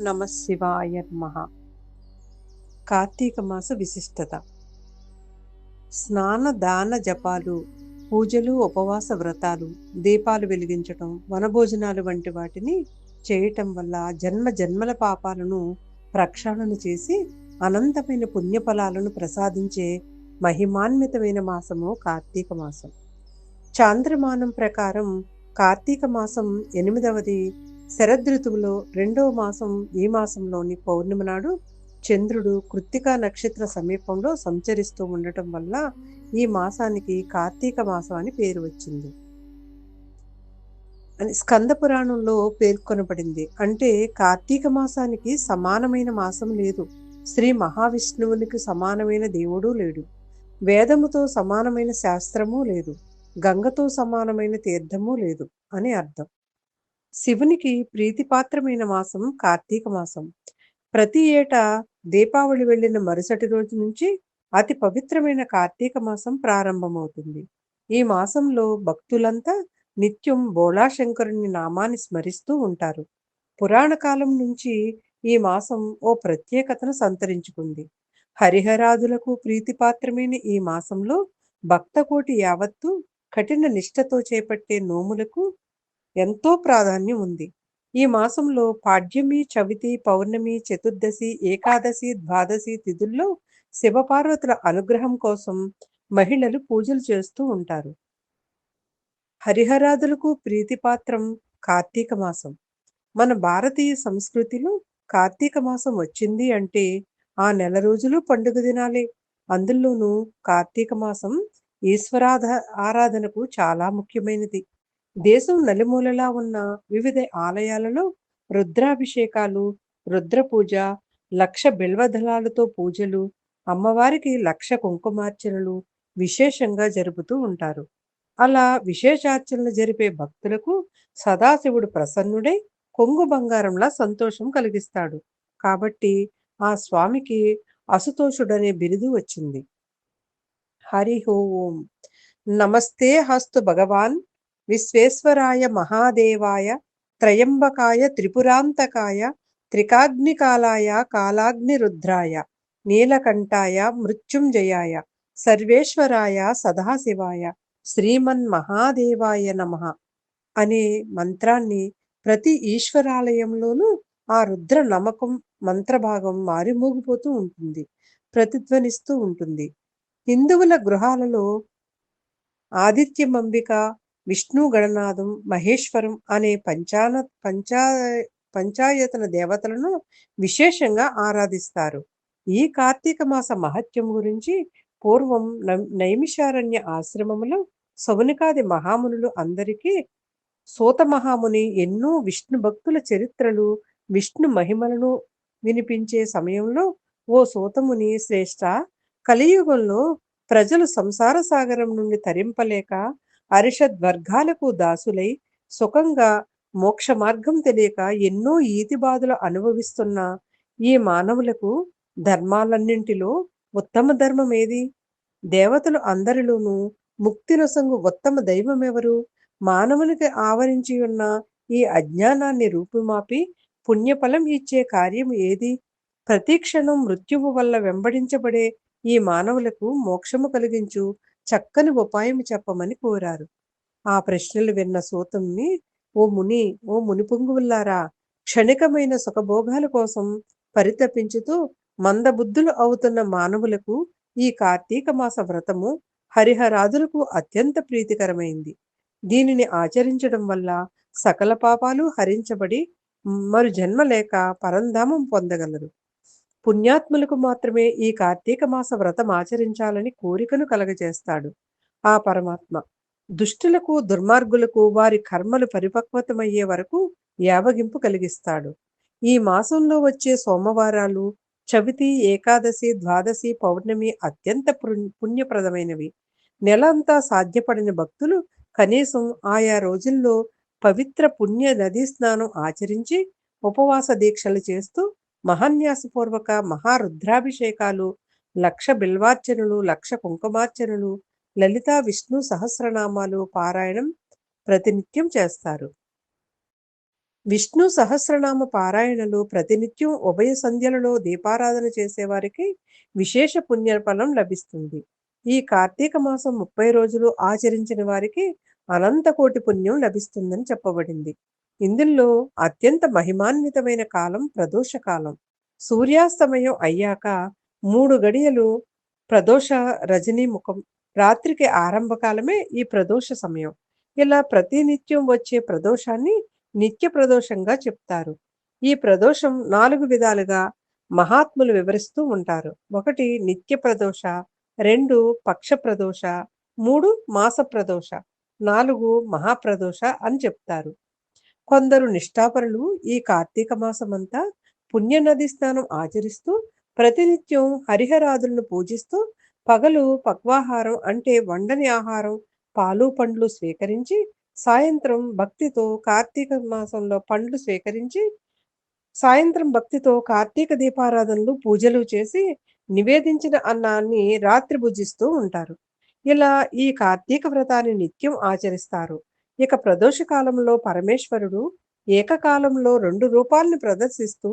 నమ శివాయ నమ. కార్తీక మాస విశిష్టత. స్నాన దాన జపాలు పూజలు ఉపవాస వ్రతాలు దీపాలు వెలిగించటం వనభోజనాలు వంటి వాటిని చేయటం వల్ల జన్మ జన్మల పాపాలను ప్రక్షాళన చేసి అనంతమైన పుణ్యఫలాలను ప్రసాదించే మహిమాన్వితమైన మాసము కార్తీక మాసం. చాంద్రమానం ప్రకారం కార్తీక మాసం ఎనిమిదవది శరదృతువులో రెండవ మాసం ఈ మాసంలోని పౌర్ణమి నాడు చంద్రుడు కృత్తికా నక్షత్ర సమీపంలో సంచరిస్తూ ఉండటం వల్ల ఈ మాసానికి కార్తీక మాసం అని పేరు వచ్చింది. అని స్కంద పురాణంలో పేర్కొనబడింది. అంటే కార్తీక మాసానికి సమానమైన మాసం లేదు. శ్రీ మహావిష్ణువునికి సమానమైన దేవుడు లేడు. వేదముతో సమానమైన శాస్త్రము లేదు. గంగతో సమానమైన తీర్థము లేదు అని అర్థం. శివునికి ప్రీతిపాత్రమైన మాసం కార్తీక మాసం. ప్రతి ఏటా దీపావళి వెళ్ళిన మరుసటి రోజు నుంచి అతి పవిత్రమైన కార్తీక మాసం ప్రారంభమవుతుంది. ఈ మాసంలో భక్తులంతా నిత్యం బోళాశంకరుని నామాన్ని స్మరిస్తూ ఉంటారు. పురాణ కాలం నుంచి ఈ మాసం ఓ ప్రత్యేకతను సంతరించుకుంది. హరిహరాదులకు ప్రీతిపాత్రమైన ఈ మాసంలో భక్తకోటి యావత్తు కఠిన నిష్ఠతో చేపట్టే నోములకు ఎంతో ప్రాధాన్యం ఉంది ఈ మాసంలో పాడ్యమి చవితి పౌర్ణమి చతుర్దశి ఏకాదశి ద్వాదశి తిథుల్లో శివపార్వతుల అనుగ్రహం కోసం మహిళలు పూజలు చేస్తూ ఉంటారు. హరిహరాదులకు ప్రీతిపాత్రం కార్తీక మాసం. మన భారతీయ సంస్కృతిలో కార్తీక మాసం వచ్చింది అంటే ఆ నెల రోజులు పండుగ దినాలే. అందులోనూ కార్తీక మాసం ఈశ్వరాధ ఆరాధనకు చాలా ముఖ్యమైనది. దేశం నలుమూలలా ఉన్న వివిధ ఆలయాలలో రుద్రాభిషేకాలు రుద్ర పూజ లక్ష బిల్వదళాలతో పూజలు అమ్మవారికి లక్ష కుంకుమార్చనలు విశేషంగా జరుపుతూ ఉంటారు. అలా విశేషార్చనలు జరిపే భక్తులకు సదాశివుడు ప్రసన్నుడై కొంగు బంగారంలా సంతోషం కలిగిస్తాడు. కాబట్టి ఆ స్వామికి అసుతోషుడనే బిరుదు వచ్చింది. హరి ఓం. నమస్తే హస్తు భగవాన్. విశ్వేశ్వరాయ మహాదేవాయ త్రయంబకాయ త్రిపురాంతకాయ త్రికాగ్నికాలాయ కాలాగ్నిరుద్రాయ నీలకంఠాయ మృత్యుంజయాయ సర్వేశ్వరాయ సదాశివాయ శ్రీమన్ మహాదేవాయ నమ అనే మంత్రాన్ని ప్రతి ఈశ్వరాలయంలోనూ ఆ రుద్ర నమ్మకం మంత్రభాగం మారిమోగిపోతూ ఉంటుంది ప్రతిధ్వనిస్తూ ఉంటుంది. హిందువుల గృహాలలో ఆదిత్యమంబిక విష్ణు గణనాథం మహేశ్వరం అనే పంచాన పంచా పంచాయతన దేవతలను విశేషంగా ఆరాధిస్తారు. ఈ కార్తీక మాస మహత్యం గురించి పూర్వం నైమిషారణ్య ఆశ్రమములో సౌనికాది మహామునులు అందరికీ సూత మహాముని ఎన్నో విష్ణు భక్తుల చరిత్రలు విష్ణు మహిమలను వినిపించే సమయంలో ఓ సూతముని శ్రేష్ట కలియుగంలో ప్రజలు సంసార సాగరం నుండి తరింపలేక అరిషద్వర్గాలకు దాసులై సుఖంగా మోక్ష మార్గం తెలియక ఎన్నో ఈతి బాధలు అనుభవిస్తున్న ఈ మానవులకు ధర్మాలన్నింటిలో ఉత్తమ ధర్మం ఏది దేవతలు అందరిలోనూ ముక్తి నొసంగు ఉత్తమ దైవం ఎవరు మానవునికి ఆవరించి ఉన్న ఈ అజ్ఞానాన్ని రూపుమాపి పుణ్యఫలం ఇచ్చే కార్యం ఏది? ప్రతి క్షణం మృత్యువు వల్ల వెంబడించబడే ఈ మానవులకు మోక్షము కలిగించు చక్కని ఉపాయం చెప్పమని కోరారు. ఆ ప్రశ్నలు విన్న సూతంని ఓ ముని ఓ ముని పొంగువుల్లారా క్షణికమైన సుఖభోగాల కోసం పరితపించుతూ మందబుద్ధులు అవుతున్న మానవులకు ఈ కార్తీక మాస వ్రతము హరిహరాదులకు అత్యంత ప్రీతికరమైంది. దీనిని ఆచరించడం వల్ల సకల పాపాలు హరించబడి మరు జన్మ లేక పరంధామం పొందగలరు. పుణ్యాత్ములకు మాత్రమే ఈ కార్తీక మాస వ్రతం ఆచరించాలని కోరికను కలగజేస్తాడు ఆ పరమాత్మ. దుష్టులకు దుర్మార్గులకు వారి కర్మలు పరిపక్వతమయ్యే వరకు యావగింపు కలిగిస్తాడు. ఈ మాసంలో వచ్చే సోమవారాలు చవితి ఏకాదశి ద్వాదశి పౌర్ణమి అత్యంత పుణ్యప్రదమైనవి. నెల అంతా సాధ్యపడిన భక్తులు కనీసం ఆయా రోజుల్లో పవిత్ర పుణ్య నదీ స్నానం ఆచరించి ఉపవాస దీక్షలు చేస్తూ మహాన్యాసపూర్వక మహారుద్రాభిషేకాలు లక్ష బిల్వార్చనలు లక్ష కుంకుమార్చనలు లలితా విష్ణు సహస్రనామాలు పారాయణం ప్రతినిత్యం చేస్తారు. విష్ణు సహస్రనామ పారాయణలు ప్రతినిత్యం ఉభయ సంధ్యలలో దీపారాధన చేసేవారికి విశేష పుణ్యఫలం లభిస్తుంది. ఈ కార్తీక మాసం ముప్పై రోజులు ఆచరించిన వారికి అనంతకోటి పుణ్యం లభిస్తుందని చెప్పబడింది. ఇందులో అత్యంత మహిమాన్వితమైన కాలం ప్రదోష కాలం. సూర్యాస్తమయం అయ్యాక మూడు గడియలు ప్రదోష రజనీ ముఖం. రాత్రికి ఆరంభకాలమే ఈ ప్రదోష సమయం. ఇలా ప్రతినిత్యం వచ్చే ప్రదోషాన్ని నిత్య ప్రదోషంగా చెప్తారు. ఈ ప్రదోషం నాలుగు విధాలుగా మహాత్ములు వివరిస్తూ ఉంటారు. ఒకటి నిత్య ప్రదోష రెండు పక్ష ప్రదోష మూడు మాస ప్రదోష నాలుగు మహాప్రదోష అని చెప్తారు. కొందరు నిష్ఠాపరులు ఈ కార్తీక మాసమంతా పుణ్యనది స్నానం ఆచరిస్తూ ప్రతినిత్యం హరిహరాదులను పూజిస్తూ పగలు పక్వాహారం అంటే వండని ఆహారం పాలు పండ్లు స్వీకరించి సాయంత్రం భక్తితో కార్తీక మాసంలో పండ్లు స్వీకరించి సాయంత్రం భక్తితో కార్తీక దీపారాధనలు పూజలు చేసి నివేదించిన అన్నాన్ని రాత్రి భుజిస్తూ ఉంటారు. ఇలా ఈ కార్తీక వ్రతాన్ని నిత్యం ఆచరిస్తారు. ఇక ప్రదోష కాలంలో పరమేశ్వరుడు ఏకకాలంలో రెండు రూపాలను ప్రదర్శిస్తూ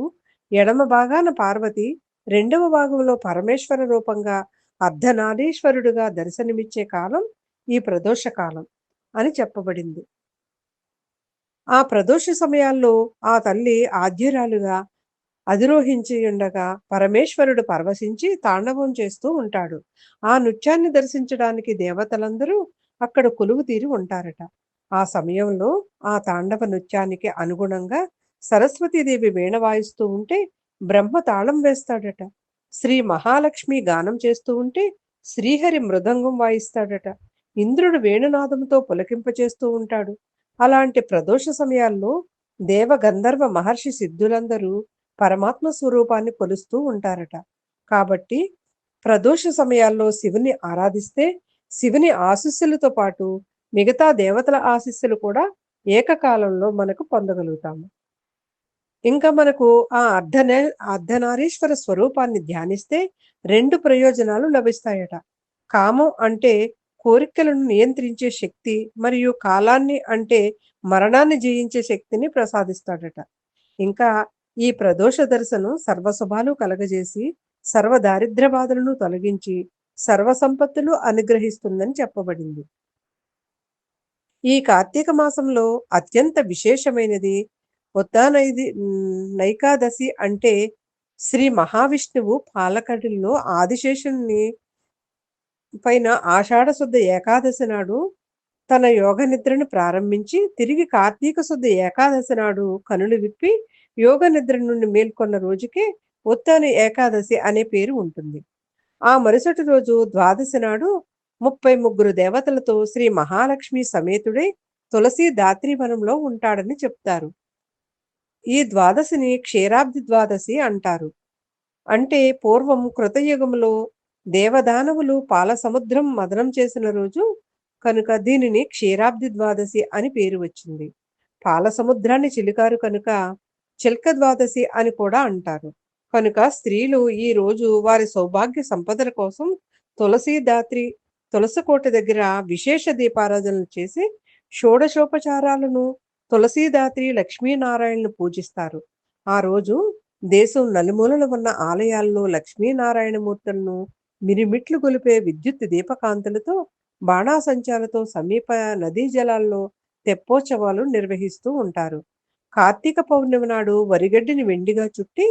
ఎడమ భాగాన పార్వతి రెండవ భాగంలో పరమేశ్వర రూపంగా అర్ధనారీశ్వరుడుగా దర్శనమిచ్చే కాలం ఈ ప్రదోష కాలం అని చెప్పబడింది. ఆ ప్రదోష సమయాల్లో ఆ తల్లి ఆద్యురాలుగా అధిరోహించి ఉండగా పరమేశ్వరుడు పరవశించి తాండవం చేస్తూ ఉంటాడు. ఆ నృత్యాన్ని దర్శించడానికి దేవతలందరూ అక్కడ కొలువు తీరి ఉంటారట. ఆ సమయంలో ఆ తాండవ నృత్యానికి అనుగుణంగా సరస్వతీదేవి వీణ వాయిస్తూ ఉంటే బ్రహ్మ తాళం వేస్తాడట. శ్రీ మహాలక్ష్మి గానం చేస్తూ ఉంటే శ్రీహరి మృదంగం వాయిస్తాడట. ఇంద్రుడు వేణునాదంతో పులకింపచేస్తూ ఉంటాడు. అలాంటి ప్రదోష సమయాల్లో దేవ గంధర్వ మహర్షి సిద్ధులందరూ పరమాత్మ స్వరూపాన్ని కొలుస్తూ ఉంటారట. కాబట్టి ప్రదోష సమయాల్లో శివుని ఆరాధిస్తే శివుని ఆశీస్సులతో పాటు మిగతా దేవతల ఆశీస్సులు కూడా ఏకకాలంలో మనకు పొందగలుగుతాము. ఇంకా మనకు ఆ అర్ధనే అర్ధనారీశ్వర స్వరూపాన్ని ధ్యానిస్తే రెండు ప్రయోజనాలు లభిస్తాయట. కామం అంటే కోరికలను నియంత్రించే శక్తి మరియు కాలాన్ని అంటే మరణాన్ని జయించే శక్తిని ప్రసాదిస్తాడట. ఇంకా ఈ ప్రదోష దర్శనం సర్వశుభాలు కలగజేసి సర్వ దారిద్ర్య బాధలను తొలగించి సర్వ సంపత్తులు అనుగ్రహిస్తుందని చెప్పబడింది. ఈ కార్తీక మాసంలో అత్యంత విశేషమైనది ఉత్తానైది నైకాదశి అంటే శ్రీ మహావిష్ణువు పాలకడిల్లో ఆదిశేషుని పైన ఆషాఢ శుద్ధ ఏకాదశి నాడు తన యోగ నిద్రను ప్రారంభించి తిరిగి కార్తీక శుద్ధ ఏకాదశి నాడు కనులు విప్పి యోగ నిద్ర నుండి మేల్కొన్న రోజుకే ఉత్తాన ఏకాదశి అనే పేరు ఉంటుంది. ఆ మరుసటి రోజు ద్వాదశి నాడు ముప్పై ముగ్గురు దేవతలతో శ్రీ మహాలక్ష్మి సమేతుడే తులసి దాత్రివనంలో ఉంటాడని చెప్తారు. ఈ ద్వాదశిని క్షీరాబ్ది ద్వాదశి అంటారు. అంటే పూర్వం కృతయుగంలో దేవదానవులు పాల సముద్రం మదనం చేసిన రోజు కనుక దీనిని క్షీరాబ్ది ద్వాదశి అని పేరు వచ్చింది. పాల సముద్రాన్ని చిలికారు కనుక చిల్క ద్వాదశి అని కూడా అంటారు. కనుక స్త్రీలు ఈ రోజు వారి సౌభాగ్య సంపదల కోసం తులసి దాత్రి తులసకోట దగ్గర విశేష దీపారాధనలు చేసి షోడశోపచారాలను తులసీదాత్రి లక్ష్మీనారాయణను పూజిస్తారు. ఆ రోజు దేశం నలుమూలలు ఉన్న ఆలయాల్లో లక్ష్మీనారాయణ మూర్తులను మిరిమిట్లు గొలిపే విద్యుత్ దీపకాంతులతో బాణాసంచాలతో సమీప నదీ జలాల్లో తెప్పోత్సవాలు నిర్వహిస్తూ ఉంటారు. కార్తీక పౌర్ణమి నాడు వరిగడ్డిని వెండిగా చుట్టి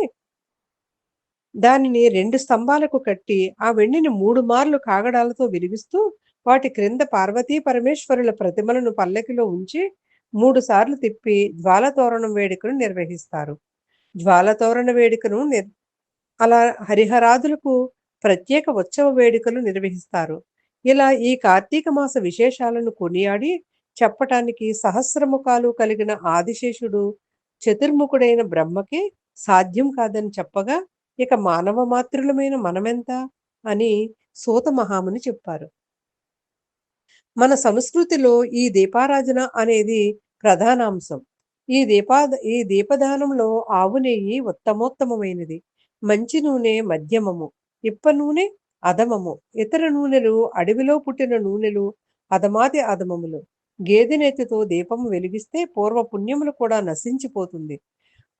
దానిని రెండు స్తంభాలకు కట్టి ఆ వెండిని మూడు మార్లు కాగడాలతో విరిగిస్తూ వాటి క్రింద పార్వతీ పరమేశ్వరుల ప్రతిమలను పల్లకిలో ఉంచి మూడు సార్లు తిప్పి జ్వాలతోరణం వేడుకను నిర్వహిస్తారు. జ్వాలతోరణ వేడుకను నిర్ అలా హరిహరాదులకు ప్రత్యేక ఉత్సవ వేడుకలు నిర్వహిస్తారు. ఇలా ఈ కార్తీక మాస విశేషాలను కొనియాడి చెప్పటానికి సహస్రముఖాలు కలిగిన ఆదిశేషుడు చతుర్ముఖుడైన బ్రహ్మకి సాధ్యం కాదని చెప్పగా ఇక మానవ మాతృలమైన మనమెంత అని సూత మహాముని చెప్పారు. మన సంస్కృతిలో ఈ దీపారాధన అనేది ప్రధానాంశం. ఈ దీపా ఈ దీపదానంలో ఆవు నెయ్యి ఉత్తమోత్తమైనది మంచి నూనె మధ్యమము ఇప్ప నూనె అధమము ఇతర నూనెలు అడవిలో పుట్టిన నూనెలు అధమాతి అధమములు. గేదెనెత్తితో దీపం వెలిగిస్తే పూర్వ పుణ్యములు కూడా నశించిపోతుంది.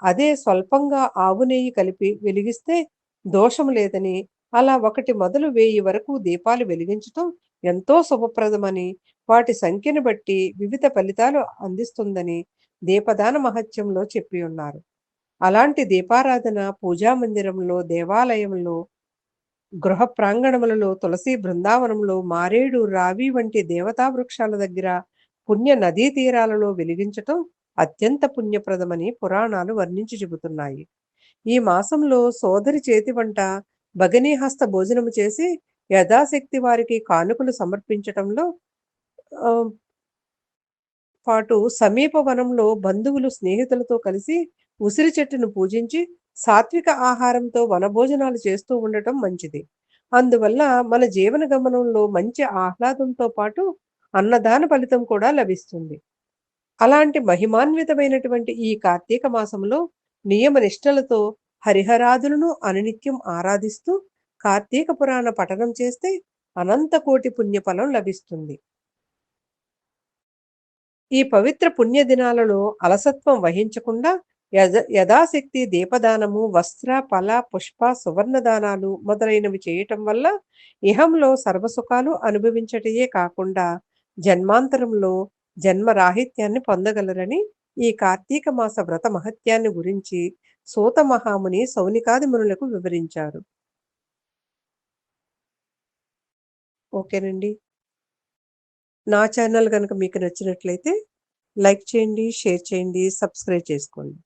అదే స్వల్పంగా ఆవు నెయ్యి కలిపి వెలిగిస్తే దోషం లేదని అలా ఒకటి మొదలు వేయి వరకు దీపాలు వెలిగించటం ఎంతో శుభప్రదమని వాటి సంఖ్యను బట్టి వివిధ ఫలితాలు అందిస్తుందని దీపదాన మహత్యంలో చెప్పి ఉన్నారు. అలాంటి దీపారాధన పూజా మందిరంలో దేవాలయంలో గృహ ప్రాంగణములలో తులసి బృందావనంలో మారేడు రావి వంటి దేవతా వృక్షాల దగ్గర పుణ్య నదీ తీరాలలో వెలిగించటం అత్యంత పుణ్యప్రదమని పురాణాలు వర్ణించి చెబుతున్నాయి. ఈ మాసంలో సోదరి చేతి వంట భగనీహస్త భోజనము చేసి యథాశక్తి వారికి కానుకలు సమర్పించటంలో పాటు సమీప వనంలో బంధువులు స్నేహితులతో కలిసి ఉసిరి చెట్టును పూజించి సాత్విక ఆహారంతో వనభోజనాలు చేస్తూ ఉండటం మంచిది. అందువల్ల మన జీవన గమనంలో మంచి ఆహ్లాదంతో పాటు అన్నదాన ఫలితం కూడా లభిస్తుంది. అలాంటి మహిమాన్వితమైనటువంటి ఈ కార్తీక మాసంలో నియమ నిష్టలతో హరిహరాదులను అనునిత్యం ఆరాధిస్తూ కార్తీక పురాణ పఠనం చేస్తే అనంత కోటి పుణ్యఫలం లభిస్తుంది. ఈ పవిత్ర పుణ్య దినాలలో అలసత్వం వహించకుండా యథాశక్తి దీపదానము వస్త్ర ఫల పుష్ప సువర్ణదానాలు మొదలైనవి చేయటం వల్ల ఇహంలో సర్వసుఖాలు అనుభవించటయే కాకుండా జన్మాంతరంలో జన్మ రాహిత్యాన్ని పొందగలరని ఈ కార్తీక మాస వ్రత మహత్యాన్ని గురించి సూత మహాముని సౌనికాది మునులకు వివరించారు. ఓకేనండి. నా ఛానల్ కనుక మీకు నచ్చినట్లయితే లైక్ చేయండి షేర్ చేయండి సబ్స్క్రైబ్ చేసుకోండి.